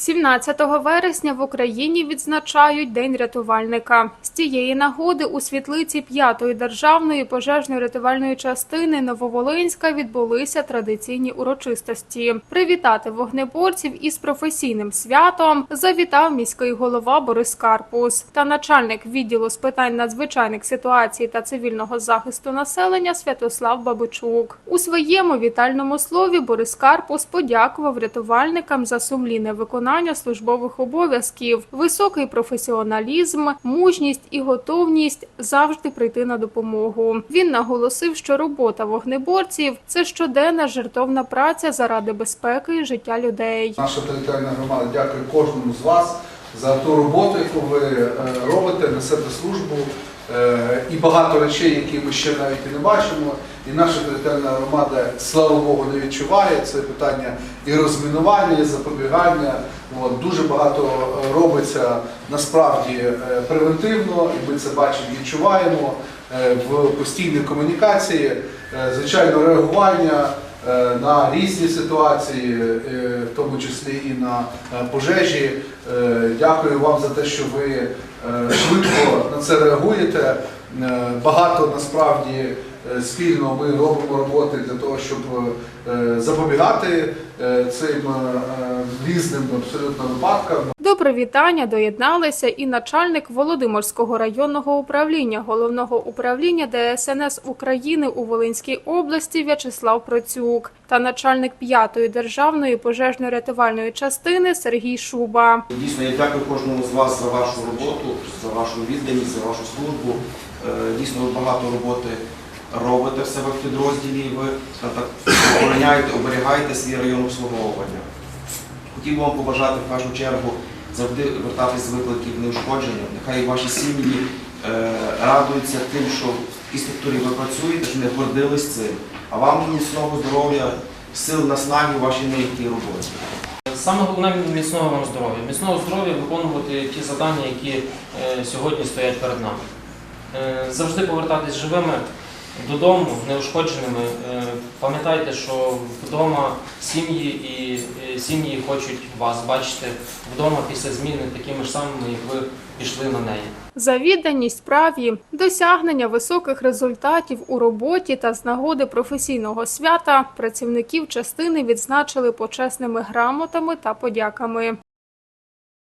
17 вересня в Україні відзначають День рятувальника. З цієї нагоди у світлиці 5-ї державної пожежної рятувальної частини Нововолинська відбулися традиційні урочистості. Привітати вогнеборців із професійним святом завітав міський голова Борис Карпус та начальник відділу з питань надзвичайних ситуацій та цивільного захисту населення Святослав Бабичук. У своєму вітальному слові Борис Карпус подякував рятувальникам за сумлінне виконання службових обов'язків, високий професіоналізм, мужність і готовність завжди прийти на допомогу. Він наголосив, що робота вогнеборців це щоденна жертовна праця заради безпеки і життя людей. Наша територіальна громада дякує кожному з вас за ту роботу, яку ви е, робите, несете службу і багато речей, які ми ще навіть і не бачимо. І наша територіальна громада, слава Богу, не відчуває це питання і розмінування, і запобігання. От, дуже багато е, робиться насправді е, превентивно, і ми це бачимо, відчуваємо е, в постійній комунікації, е, звичайно, реагування е, на різні ситуації, е, в тому числі і на е, пожежі. Е, Дякую вам за те, що ви е, швидко на це реагуєте. Е, Багато насправді е, спільно ми робимо роботи для того, щоб е, запобігати е, цим е, різним абсолютно випадкам. До привітання доєдналися і начальник Володимирського районного управління головного управління ДСНС України у Волинській області В'ячеслав Процюк та начальник 5-ї державної пожежно-рятувальної частини Сергій Шуба. Дійсно, я дякую кожному з вас за вашу роботу, за вашу відданість, за вашу службу. Е, Дійсно, багато роботи робите в себе в підрозділі, ви так охороняєте, оберігаєте свій район обслуговування. Хотів би вам побажати в першу чергу завжди вертатись з викликів неушкодження. Нехай ваші сім'ї е, радуються тим, що в тій структурі ви працюєте, що не гордились цим. А вам міцного здоров'я, сил наснаги у вашій нелегкій роботі. Саме головне міцного вам здоров'я. Міцного здоров'я виконувати ті завдання, які е, сьогодні стоять перед нами. Е, завжди повертатись живими додому, неушкодженими. Е, пам'ятайте, що вдома сім'ї і сім'ї хочуть вас бачити вдома після зміни такими ж самими, як ви пішли на неї. За відданість справі, досягнення високих результатів у роботі та з нагоди професійного свята працівників частини відзначили почесними грамотами та подяками.